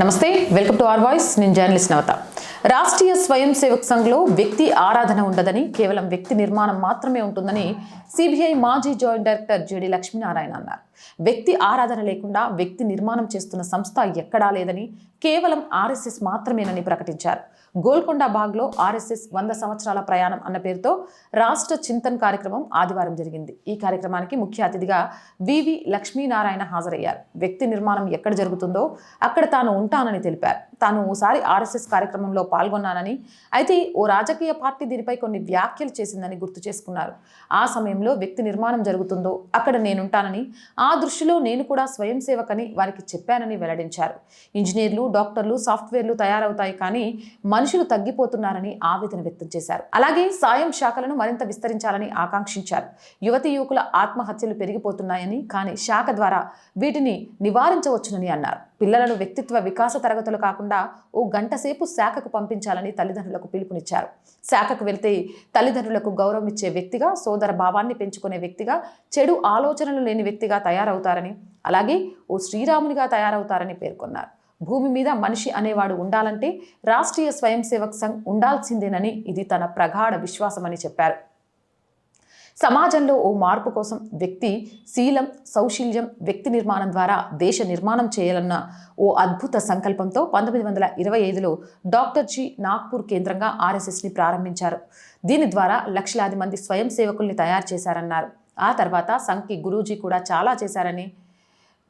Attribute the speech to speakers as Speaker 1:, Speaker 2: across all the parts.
Speaker 1: నమస్తే welcome to R voice. నేను journalist Navatha. Rashtriya Swayam Sevak సంఘ్లో వ్యక్తి ఆరాధన ఉండదని కేవలం వ్యక్తి నిర్మాణం మాత్రమే ఉంటుందని సిబిఐ మాజీ జాయింట్ డైరెక్టర్ జేడి లక్ష్మీనారాయణ అన్నారు. వ్యక్తి ఆరాధన లేకుండా వ్యక్తి నిర్మాణం చేస్తున్న సంస్థ ఎక్కడా లేదని కేవలం ఆర్ఎస్ఎస్ మాత్రమేనని ప్రకటించారు. గోల్కొండ బాగ్లో ఆర్ఎస్ఎస్ వంద సంవత్సరాల ప్రయాణం అన్న పేరుతో రాష్ట్ర చింతన్ కార్యక్రమం ఆదివారం జరిగింది. ఈ కార్యక్రమానికి ముఖ్య అతిథిగా వివి లక్ష్మీనారాయణ హాజరయ్యారు. వ్యక్తి నిర్మాణం ఎక్కడ జరుగుతుందో అక్కడ తాను ఉంటానని తెలిపారు. తాను ఓసారి ఆర్ఎస్ఎస్ కార్యక్రమంలో పాల్గొన్నానని అయితే ఓ రాజకీయ పార్టీ దీనిపై కొన్ని వ్యాఖ్యలు చేసిందని గుర్తు చేసుకున్నారు. ఆ సమయంలో వ్యక్తి నిర్మాణం జరుగుతుందో అక్కడ నేనుంటానని ఆ దృష్టిలో నేను కూడా స్వయం సేవకని వారికి చెప్పానని వెల్లడించారు. ఇంజనీర్లు డాక్టర్లు సాఫ్ట్వేర్లు తయారవుతాయి కానీ మనుషులు తగ్గిపోతున్నారని ఆవేదన వ్యక్తం చేశారు. అలాగే సాయం శాఖలను మరింత విస్తరించాలని ఆకాంక్షించారు. యువతి యువకుల ఆత్మహత్యలు పెరిగిపోతున్నాయని కానీ శాఖ ద్వారా వీటిని నివారించవచ్చునని అన్నారు. పిల్లలను వ్యక్తిత్వ వికాస తరగతులు కాకుండా ఓ గంట సేపు శాఖకు పంపించాలని తల్లిదండ్రులకు పిలుపునిచ్చారు. శాఖకు వెళ్తే తల్లిదండ్రులకు గౌరవం ఇచ్చే వ్యక్తిగా సోదర భావాన్ని పెంచుకునే వ్యక్తిగా చెడు ఆలోచనలు లేని వ్యక్తిగా తయారవుతారని అలాగే ఓ శ్రీరామునిగా తయారవుతారని పేర్కొన్నారు. భూమి మీద మనిషి అనేవాడు ఉండాలంటే రాష్ట్రీయ స్వయం సేవక్ సంఘ్ ఉండాల్సిందేనని ఇది తన ప్రగాఢ విశ్వాసమని చెప్పారు. సమాజంలో ఓ మార్పు కోసం వ్యక్తి శీలం సౌశీల్యం వ్యక్తి నిర్మాణం ద్వారా దేశ నిర్మాణం చేయాలన్న ఓ అద్భుత సంకల్పంతో పంతొమ్మిది వందల ఇరవై ఐదులో డాక్టర్ జీ. నాగ్పూర్ కేంద్రంగా ఆర్ఎస్ఎస్ని ప్రారంభించారు. దీని ద్వారా లక్షలాది మంది స్వయం సేవకుల్ని తయారు చేశారన్నారు. ఆ తర్వాత సంఖ్కి గురూజీ కూడా చాలా చేశారని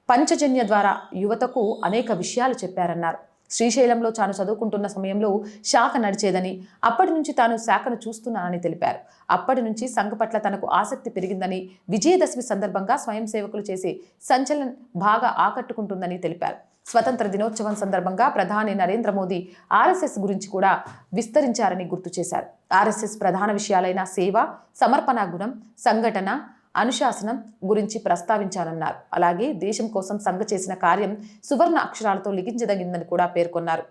Speaker 1: పంచజన్య ద్వారా యువతకు అనేక విషయాలు చెప్పారన్నారు. శ్రీశైలంలో తాను చదువుకుంటున్న సమయంలో శాఖ నడిచేదని అప్పటి నుంచి తాను శాఖను చూస్తున్నానని తెలిపారు. అప్పటి నుంచి సంఘ పట్ల తనకు ఆసక్తి పెరిగిందని విజయదశమి సందర్భంగా స్వయం సేవకులు చేసే సంచలన్ బాగా ఆకట్టుకుంటుందని తెలిపారు. స్వతంత్ర దినోత్సవం సందర్భంగా ప్రధాని నరేంద్ర మోదీ ఆర్ఎస్ఎస్ గురించి కూడా విస్తరించారని గుర్తు చేశారు. ఆర్ఎస్ఎస్ ప్రధాన విషయాలైన సేవ సమర్పణ గుణం సంఘటన అనుశాసనం గురించి ప్రస్తావించాలన్నారు. అలాగే దేశం కోసం సంఘ చేసిన కార్యం సువర్ణ అక్షరాలతో లిఖించదగిందని కూడా పేర్కొన్నారు.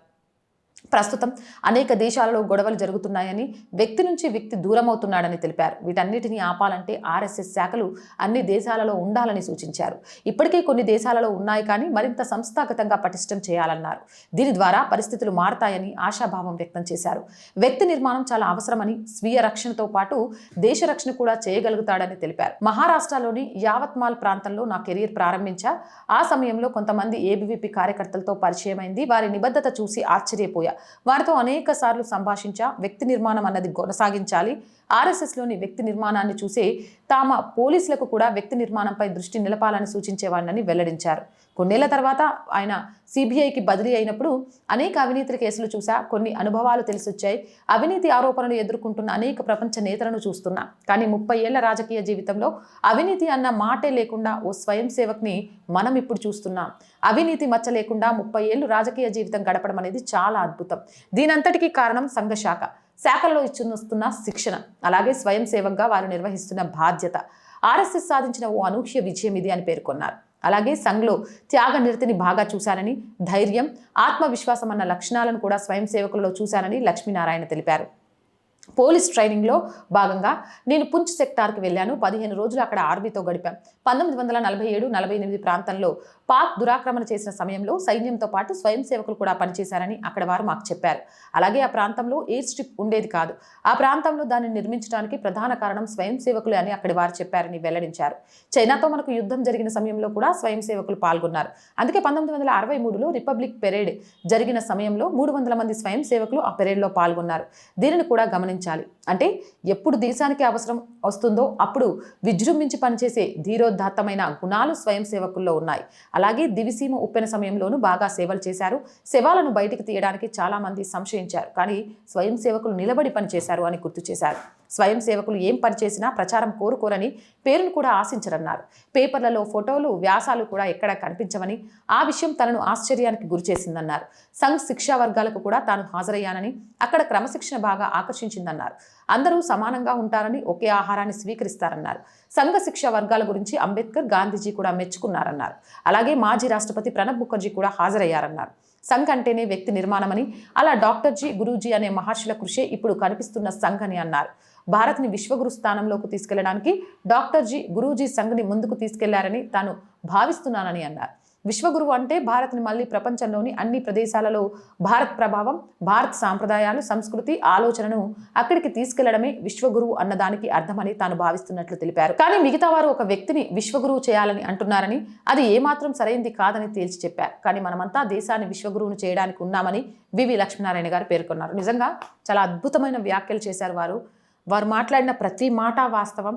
Speaker 1: ప్రస్తుతం అనేక దేశాలలో గొడవలు జరుగుతున్నాయని వ్యక్తి నుంచి వ్యక్తి దూరం అవుతున్నాడని తెలిపారు. వీటన్నిటిని ఆపాలంటే ఆర్ఎస్ఎస్ శాఖలు అన్ని దేశాలలో ఉండాలని సూచించారు. ఇప్పటికే కొన్ని దేశాలలో ఉన్నాయి కానీ మరింత సంస్థాగతంగా పటిష్టం చేయాలన్నారు. దీని ద్వారా పరిస్థితులు మారతాయని ఆశాభావం వ్యక్తం చేశారు. వ్యక్తి నిర్మాణం చాలా అవసరమని స్వీయ రక్షణతో పాటు దేశ రక్షణ కూడా చేయగలుగుతాడని తెలిపారు. మహారాష్ట్రలోని యావత్మాల్ ప్రాంతంలో నా కెరీర్ ప్రారంభించా. ఆ సమయంలో కొంతమంది ఏబీవీపీ కార్యకర్తలతో పరిచయమైంది. వారి నిబద్ధత చూసి వారితో అనేక సార్లు సంభాషించా వ్యక్తి నిర్మాణం అన్నది కొనసాగించాలి. ఆర్ఎస్ఎస్లోని వ్యక్తి నిర్మాణాన్ని చూసే తామ పోలీసులకు కూడా వ్యక్తి నిర్మాణంపై దృష్టి నిలపాలని సూచించేవాడినని వెల్లడించారు. కొన్నేళ్ళ తర్వాత ఆయన సిబిఐకి బదిలీ అయినప్పుడు అనేక అవినీతి కేసులు చూసా కొన్ని అనుభవాలు తెలిసొచ్చాయి. అవినీతి ఆరోపణలు ఎదుర్కొంటున్న అనేక ప్రపంచ నేతలను చూస్తున్నా. కానీ ముప్పై ఏళ్ళ రాజకీయ జీవితంలో అవినీతి అన్న మాటే లేకుండా ఓ స్వయం సేవక్ని మనం ఇప్పుడు చూస్తున్నాం. అవినీతి మచ్చ లేకుండా ముప్పై ఏళ్ళు రాజకీయ జీవితం గడపడం అనేది చాలా అద్భుతం. దీనంతటికీ కారణం సంఘశాఖ. శాఖల్లో ఇచ్చునొస్తున్న శిక్షణ. అలాగే స్వయం సేవక్గా వారు నిర్వహిస్తున్న బాధ్యత. ఆర్ఎస్ఎస్ సాధించిన ఓ అనూహ్య విజయం ఇది అని పేర్కొన్నారు. అలాగే సంఘ్లో త్యాగ నిరతిని బాగా చూశారని ధైర్యం ఆత్మవిశ్వాసం అన్న లక్షణాలను కూడా స్వయం సేవకుల్లో చూశారని లక్ష్మీనారాయణ తెలిపారు. పోలీస్ ట్రైనింగ్లో భాగంగా నేను పుంచ్ సెక్టార్కి వెళ్ళాను. పదిహేను రోజులు అక్కడ ఆర్మీతో గడిపాం. పంతొమ్మిది వందల నలభై ఏడు నలభై ఎనిమిది ప్రాంతంలో పాక్ దురాక్రమణ చేసిన సమయంలో సైన్యంతో పాటు స్వయం సేవకులు కూడా పనిచేశారని అక్కడ వారు మాకు చెప్పారు. అలాగే ఆ ప్రాంతంలో ఎయిర్ స్ట్రిప్ ఉండేది కాదు. ఆ ప్రాంతంలో దాన్ని నిర్మించడానికి ప్రధాన కారణం స్వయం సేవకులే అని అక్కడి వారు చెప్పారని వెల్లడించారు. చైనాతో మనకు యుద్ధం జరిగిన సమయంలో కూడా స్వయం సేవకులు పాల్గొన్నారు. అందుకే పంతొమ్మిది వందల అరవై మూడులో రిపబ్లిక్ పెరేడ్ జరిగిన సమయంలో మూడు వందల మంది స్వయం సేవకులు ఆ పెరేడ్లో పాల్గొన్నారు. దీనిని కూడా గమనించాలి. అంటే ఎప్పుడు దేశానికి అవసరం వస్తుందో అప్పుడు విజృంభించి పనిచేసే ధీరోదాత్తమైన గుణాలు స్వయం సేవకుల్లో ఉన్నాయి. అలాగే దివిసీమ ఉప్పెన సమయంలోనూ బాగా సేవలు చేశారు. శవాలను బయటికి తీయడానికి చాలా మంది సంశయించారు. కానీ స్వయం సేవకులు నిలబడి పనిచేశారు అని గుర్తు చేశారు. స్వయం సేవకులు ఏం పనిచేసినా ప్రచారం కోరుకోరని పేరును కూడా ఆశించరన్నారు. పేపర్లలో ఫోటోలు వ్యాసాలు కూడా ఎక్కడ కనిపించవని ఆ విషయం తనను ఆశ్చర్యానికి గురిచేసిందన్నారు సంఘ్ శిక్షా వర్గాలకు కూడా తాను హాజరయ్యానని అక్కడ క్రమశిక్షణ బాగా ఆకర్షించిందన్నారు. అందరూ సమానంగా ఉంటారని ఒకే ఆహారాన్ని స్వీకరిస్తారన్నారు. సంఘ శిక్షా వర్గాల గురించి అంబేద్కర్ గాంధీజీ కూడా మెచ్చుకున్నారన్నారు. అలాగే మాజీ రాష్ట్రపతి ప్రణబ్ ముఖర్జీ కూడా హాజరయ్యారన్నారు. సంఘ్ అంటేనే వ్యక్తి నిర్మాణమని అలా డాక్టర్జీ గురూజీ అనే మహర్షుల కృషే ఇప్పుడు కనిపిస్తున్న సంఘ్ అని అన్నారు. భారత్ని విశ్వగురు స్థానంలోకి తీసుకెళ్ళడానికి డాక్టర్జీ గురూజీ సంఘ్ని ముందుకు తీసుకెళ్ళారని తాను భావిస్తున్నానని అన్నారు. విశ్వగురువు అంటే భారత్ని మళ్ళీ ప్రపంచంలోని అన్ని ప్రదేశాలలో భారత్ ప్రభావం భారత్ సాంప్రదాయాలు సంస్కృతి ఆలోచనను అక్కడికి తీసుకెళ్ళడమే విశ్వగురువు అన్నదానికి అర్థమని తాను భావిస్తున్నట్లు తెలిపారు. కానీ మిగతా వారు ఒక వ్యక్తిని విశ్వగురువు చేయాలని అంటున్నారని అది ఏమాత్రం సరైంది కాదని తేల్చి చెప్పారు. కానీ మనమంతా దేశాన్ని విశ్వగురువును చేయడానికి ఉన్నామని వివి లక్ష్మీనారాయణ గారు పేర్కొన్నారు. నిజంగా చాలా అద్భుతమైన వ్యాఖ్యలు చేశారు వారు. వారు మాట్లాడిన ప్రతి మాట వాస్తవం.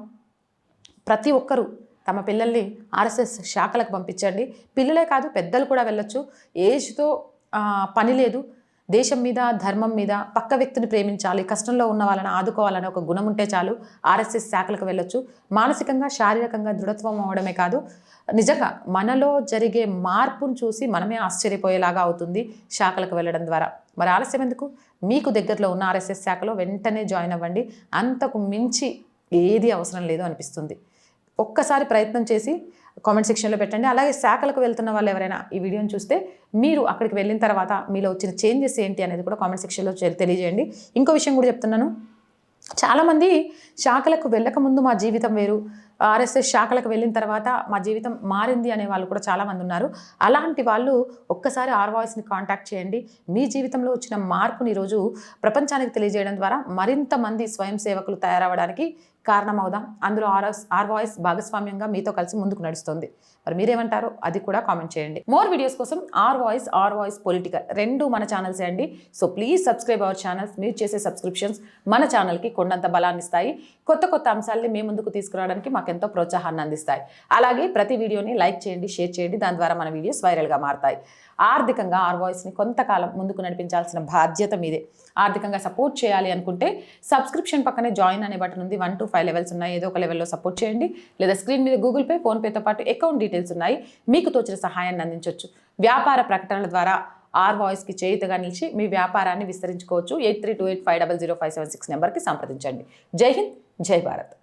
Speaker 1: ప్రతి ఒక్కరూ తమ పిల్లల్ని ఆర్ఎస్ఎస్ శాఖలకు పంపించండి. పిల్లలే కాదు పెద్దలు కూడా వెళ్ళొచ్చు. ఏజ్తో పని లేదు. దేశం మీద ధర్మం మీద పక్క వ్యక్తిని ప్రేమించాలి కష్టంలో ఉన్న వాళ్ళని ఆదుకోవాలని ఒక గుణం ఉంటే చాలు ఆర్ఎస్ఎస్ శాఖలకు వెళ్ళొచ్చు. మానసికంగా శారీరకంగా దృఢత్వం అవడమే కాదు నిజంగా మనలో జరిగే మార్పును చూసి మనమే ఆశ్చర్యపోయేలాగా అవుతుంది శాఖలకు వెళ్ళడం ద్వారా. మరి ఆలస్యం ఎందుకు? మీకు దగ్గరలో ఉన్న ఆర్ఎస్ఎస్ శాఖలో వెంటనే జాయిన్ అవ్వండి. అంతకు మించి ఏది అవసరం లేదు అనిపిస్తుంది. ఒక్కసారి ప్రయత్నం చేసి కామెంట్ సెక్షన్లో పెట్టండి. అలాగే శాఖలకు వెళ్తున్న వాళ్ళు ఎవరైనా ఈ వీడియోని చూస్తే మీరు అక్కడికి వెళ్ళిన తర్వాత మీలో వచ్చిన చేంజెస్ ఏంటి అనేది కూడా కామెంట్ సెక్షన్లో తెలియజేయండి. ఇంకో విషయం కూడా చెప్తున్నాను. చాలామంది శాఖలకు వెళ్ళకముందు మా జీవితం వేరు. ఆర్ఎస్ఎస్ శాఖలకు వెళ్ళిన తర్వాత మా జీవితం మారింది అనే వాళ్ళు కూడా చాలామంది ఉన్నారు. అలాంటి వాళ్ళు ఒక్కసారి ఆర్ వాయిస్ని కాంటాక్ట్ చేయండి. మీ జీవితంలో వచ్చిన మార్పుని ఈరోజు ప్రపంచానికి తెలియజేయడం ద్వారా మరింత మంది స్వయం సేవకులు తయారవడానికి కారణమవుదాం. అందులో ఆర్ ఆర్ వాయిస్ భాగస్వామ్యంగా మీతో కలిసి ముందుకు నడుస్తుంది. మరి మీరేమంటారు? అది కూడా కామెంట్ చేయండి. మోర్ వీడియోస్ కోసం R voice R voice political రెండు మన ఛానల్స్ అండి. So please subscribe our channels. మీరు చేసే సబ్స్క్రిప్షన్స్ మన ఛానల్కి కొండంత బలాన్ని ఇస్తాయి. కొత్త కొత్త అంశాలని మీ ముందుకు తీసుకురావడానికి మాకెంతో ప్రోత్సాహాన్ని అందిస్తాయి. అలాగే ప్రతి వీడియోని లైక్ చేయండి షేర్ చేయండి. దాని ద్వారా మన వీడియోస్ వైరల్గా మారతాయి. ఆర్థికంగా ఆర్ వాయిస్ని కొంతకాలం ముందుకు నడిపించాల్సిన బాధ్యత మీదే. ఆర్థికంగా సపోర్ట్ చేయాలి అనుకుంటే సబ్స్క్రిప్షన్ పక్కనే జాయిన్ అనే బటన్ ఉంది. వన్ టు ఫైవ్ లెవెల్స్ ఉన్నాయి ఏదో ఒక లెవెల్లో సపోర్ట్ చేయండి. లేదా స్క్రీన్ మీద గూగుల్ పే ఫోన్పేతో పాటు అకౌంట్ డీటెయిల్స్ ఉన్నాయి. మీకు తోచిన సహాయాన్ని అందించవచ్చు వ్యాపార ప్రకటనల ద్వారా ఆర్ వాయిస్కి చేయుతగా నిలిచి మీ వ్యాపారాన్ని విస్తరించుకోవచ్చు. Eight three two eight five double zero five seven six నెంబర్కి సంప్రదించండి. జై హింద్ జై భారత్.